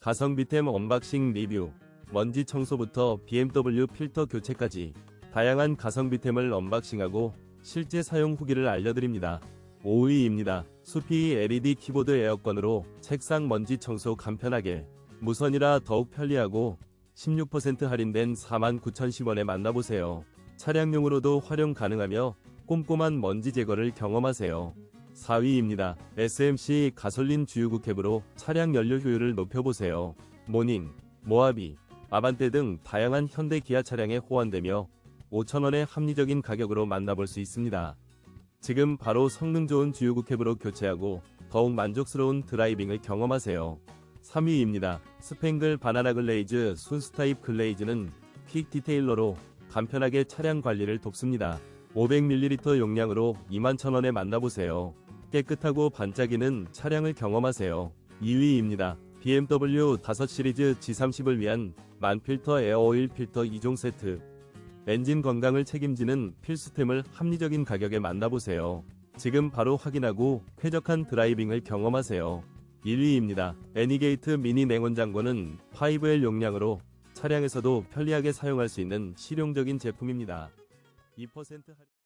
가성비템 언박싱 리뷰, 먼지 청소부터 BMW 필터 교체까지 다양한 가성비템을 언박싱하고 실제 사용 후기를 알려드립니다. 5위입니다. 수피 LED 키보드 에어건으로 책상 먼지 청소 간편하게 무선이라 더욱 편리하고 16% 할인된 49,010원에 만나보세요. 차량용으로도 활용 가능하며 꼼꼼한 먼지 제거를 경험하세요. 4위입니다. SMC 가솔린 주유구 캡으로 차량 연료 효율을 높여보세요. 모닝, 모하비, 아반떼 등 다양한 현대 기아 차량에 호환되며 5,000원의 합리적인 가격으로 만나볼 수 있습니다. 지금 바로 성능 좋은 주유구 캡으로 교체하고 더욱 만족스러운 드라이빙을 경험하세요. 3위입니다. 스팽글 바나나 글레이즈 순수 타입 글레이즈는 퀵 디테일러로 간편하게 차량 관리를 돕습니다. 500ml 용량으로 21,000원에 만나보세요. 깨끗하고 반짝이는 차량을 경험하세요. 2위입니다. BMW 5 시리즈 G30을 위한 만필터 에어오일 필터 2종 세트. 엔진 건강을 책임지는 필수템을 합리적인 가격에 만나보세요. 지금 바로 확인하고 쾌적한 드라이빙을 경험하세요. 1위입니다. 애니게이트 미니 냉온장고는 5L 용량으로 차량에서도 편리하게 사용할 수 있는 실용적인 제품입니다. 2% 할인